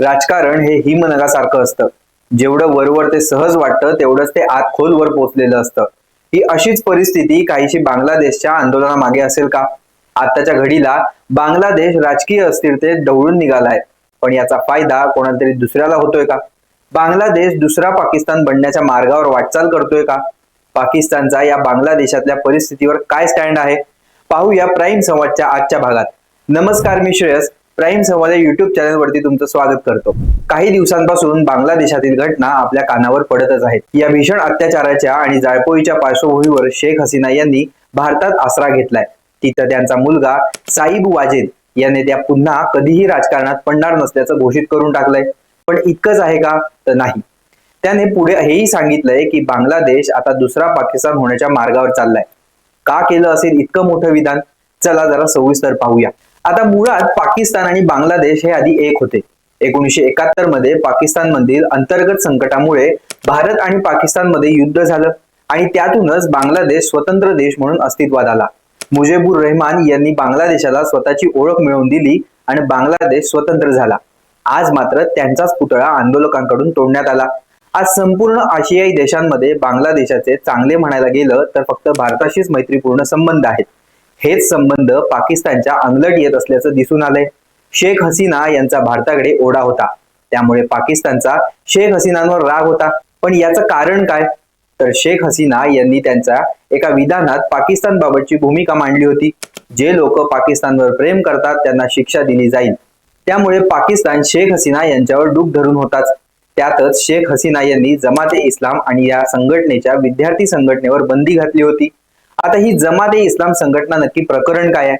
राजकारण हे हिमनगासारखं असतं. जेवढं वरवर ते सहज वाटतं तेवढंच ते आत खोलवर पोचलेलं असतं. ही अशीच परिस्थिती काहीशी बांगलादेशच्या आंदोलनामागे असेल का? आताच्या घडीला बांगलादेश राजकीय अस्थिरतेत ढवळून निघालाय पण याचा फायदा कोणाला तरी दुसऱ्याला होतोय का? बांगलादेश दुसरा पाकिस्तान बनण्याच्या मार्गावर वाटचाल करतोय का? पाकिस्तानचा या बांगलादेशातल्या परिस्थितीवर काय स्टँड आहे? पाहूया प्राईम संवादच्या आजच्या भागात. नमस्कार मी श्रेयस. प्राईम संवाद या युट्यूब चॅनलवरती तुमचं स्वागत करतो. काही दिवसांपासून बांगलादेशातील घटना आपल्या कानावर पडतच आहेत. या भीषण अत्याचाराच्या आणि जाळपोळीच्या पार्श्वभूमीवर शेख हसीना यांनी भारतात आसरा घेतलाय. तिथं त्यांचा मुलगा साईब वाजेद याने त्या पुन्हा कधीही राजकारणात पडणार नसल्याचं घोषित करून टाकलंय. पण इतकंच आहे का? तर नाही. त्याने पुढे हेही सांगितलंय की बांगलादेश आता दुसरा पाकिस्तान होण्याच्या मार्गावर चाललाय. का केलं असेल इतकं मोठं विधान? चला जरा सविस्तर पाहूया. आता मुळात पाकिस्तान आणि बांगलादेश हे आधी एक होते. एकोणीसशे एकाहत्तरमध्ये पाकिस्तान मधील अंतर्गत संकटामुळे भारत आणि पाकिस्तानमध्ये युद्ध झालं आणि त्यातूनच बांगलादेश स्वतंत्र देश म्हणून अस्तित्वात आला. मुजेबुर रहमान यांनी बांगलादेशाला स्वतःची ओळख मिळवून दिली आणि बांगलादेश स्वतंत्र झाला. आज मात्र त्यांचाच पुतळा आंदोलकांकडून तोडण्यात आला. आज संपूर्ण आशियाई देशांमध्ये बांगलादेशाचे चांगले म्हणायला गेलं तर फक्त भारताशीच मैत्रीपूर्ण संबंध आहेत. हेच संबंध पाकिस्तानच्या अंगलट येत असल्याचं दिसून आलंय. शेख हसीना यांचा भारताकडे ओढा होता. त्यामुळे पाकिस्तानचा शेख हसीनांवर राग होता. पण याचं कारण काय? तर शेख हसीना यांनी त्यांच्या एका विधानात पाकिस्तान बाबतची भूमिका मांडली होती. जे लोक पाकिस्तानवर प्रेम करतात त्यांना शिक्षा दिली जाईल. त्यामुळे पाकिस्तान शेख हसीना यांच्यावर डूक धरून होताच. त्यातच शेख हसीना यांनी जमाते इस्लाम आणि या संघटनेच्या विद्यार्थी संघटनेवर बंदी घातली होती. आता ही जमात ए इस्लाम संघटना नक्की प्रकरण काय आहे?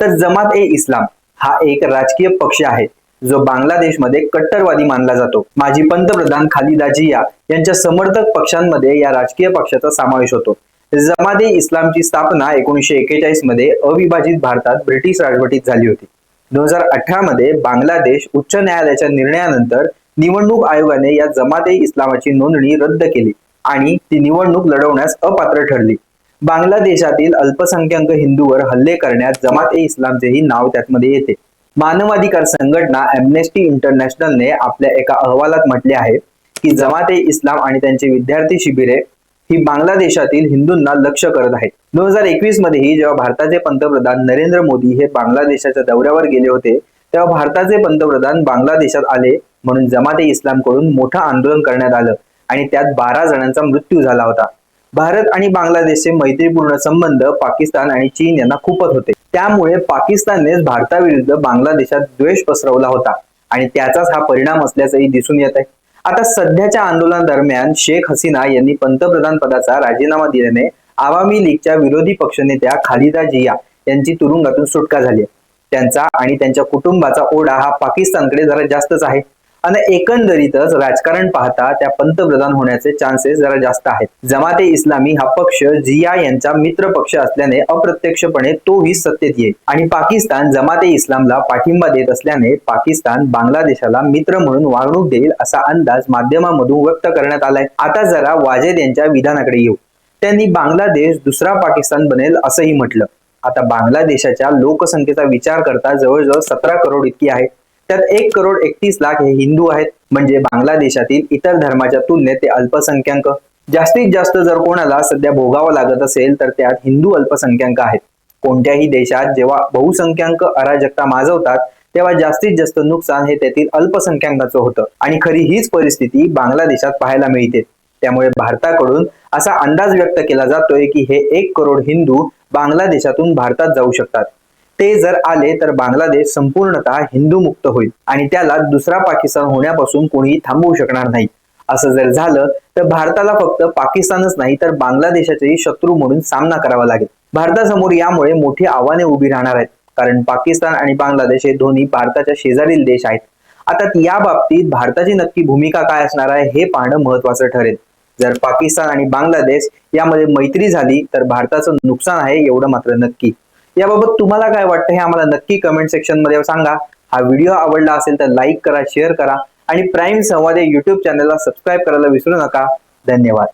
तर जमात ए इस्लाम हा एक राजकीय पक्ष आहे जो बांगलादेशमध्ये कट्टरवादी मानला जातो. माजी पंतप्रधान खालिदा जिया यांच्या समर्थक पक्षांमध्ये या राजकीय पक्षाचा समावेश होतो. जमात ए इस्लामची स्थापना एकोणीसशे एकेचाळीसमध्ये अविभाजित भारतात ब्रिटिश राजवटीत झाली होती. दोन हजार अठरा मध्ये बांगलादेश उच्च न्यायालयाच्या निर्णयानंतर निवडणूक आयोगाने या जमात ए इस्लामाची नोंदणी रद्द केली आणि ती निवडणूक लढवण्यास अपात्र ठरली. बांगलादेशातील अल्पसंख्याक हिंदूवर हल्ले करण्यात जमात ए इस्लामचेही नाव त्यातमध्ये येते. मानवाधिकार संघटना अम्नेस्टी इंटरनॅशनलने आपल्या एका अहवालात म्हटले आहे की जमात ए इस्लाम आणि त्यांचे विद्यार्थी शिबिरे ही बांगलादेशातील हिंदूंना लक्ष करत आहेत. दोन हजार एकवीस मध्येही जेव्हा भारताचे पंतप्रधान नरेंद्र मोदी हे बांगलादेशाच्या दौऱ्यावर गेले होते तेव्हा भारताचे पंतप्रधान बांगलादेशात आले म्हणून जमात ए इस्लामकडून मोठं आंदोलन करण्यात आलं आणि त्यात बारा जणांचा मृत्यू झाला होता. भारत आणि बांगलादेशचे मैत्रीपूर्ण संबंध पाकिस्तान आणि चीन यांना खूपच होते. त्यामुळे पाकिस्ताननेच भारताविरुद्ध बांगलादेशात द्वेष पसरवला होता. आणि त्याचाच हा परिणाम असल्याचंही दिसून येत आहे. आता सध्याच्या आंदोलनादरम्यान शेख हसीना यांनी पंतप्रधान पदाचा राजीनामा दिल्याने आवामी लीगच्या विरोधी पक्षनेत्या खालिदा जिया यांची तुरुंगातून सुटका झाली त्यांचा आणि त्यांच्या कुटुंबाचा ओढा हा पाकिस्तानकडे जरा जास्तच आहे. आणि एकंदरीतच राजकारण पाहता त्या पंतप्रधान होण्याचे चान्सेस जरा जास्त आहेत. जमाते इस्लामी हा पक्ष जिया यांचा मित्र पक्ष असल्याने अप्रत्यक्षपणे तोही सत्तेत येईल. आणि पाकिस्तान जमाते इस्लामला पाठिंबा देत असल्याने पाकिस्तान बांगलादेशाला मित्र म्हणून वागणूक देईल असा अंदाज माध्यमामधून व्यक्त करण्यात आलाय. आता जरा वाजेद यांच्या विधानाकडे येऊ. त्यांनी बांगलादेश दुसरा पाकिस्तान बनेल असंही म्हटलं. आता बांगलादेशाच्या लोकसंख्येचा विचार करता जवळजवळ सतरा करोड इतकी आहे. तर एक करोड एकतीस लाख हे हिंदू आहेत म्हणजे बांगलादेशातील इतर धर्माच्या तुलनेत ते अल्पसंख्याक. जास्तीत जास्त जर कोणाला सध्या भोगावं लागत असेल तर त्यात हिंदू अल्पसंख्याक आहेत. कोणत्याही देशात जेव्हा बहुसंख्याक अराजकता माजवतात तेव्हा जास्तीत जास्त नुकसान हे त्यातील अल्पसंख्याकाचं होतं. आणि खरी हीच परिस्थिती बांगलादेशात पाहायला मिळते. त्यामुळे भारताकडून असा अंदाज व्यक्त केला जातोय की हे एक करोड हिंदू बांगलादेशातून भारतात जाऊ शकतात. ते जर आले तर बांगलादेश संपूर्णतः हिंदू मुक्त होईल आणि त्याला दुसरा पाकिस्तान होण्यापासून कोणीही थांबवू शकणार नाही. असं जर झालं तर भारताला फक्त पाकिस्तानच नाही तर बांगलादेशाचेही शत्रू म्हणून सामना करावा लागेल. भारतासमोर यामुळे मोठी आव्हाने उभी राहणार आहेत कारण पाकिस्तान आणि बांगलादेश हे दोन्ही भारताच्या शेजारील देश आहेत. आता या बाबतीत भारताची नक्की भूमिका काय असणार आहे हे पाहणं महत्वाचं ठरेल. जर पाकिस्तान आणि बांगलादेश यामध्ये मैत्री झाली तर भारताचं नुकसान आहे एवढं मात्र नक्की. याबाबत तुम्हाला काय वाटतं हे आम्हाला नक्की कमेंट सेक्शनमध्ये सांगा. हा व्हिडिओ आवडला असेल तर लाईक करा शेअर करा आणि प्राईम संवाद या युट्यूब चॅनलला सबस्क्राईब करायला विसरू नका. धन्यवाद.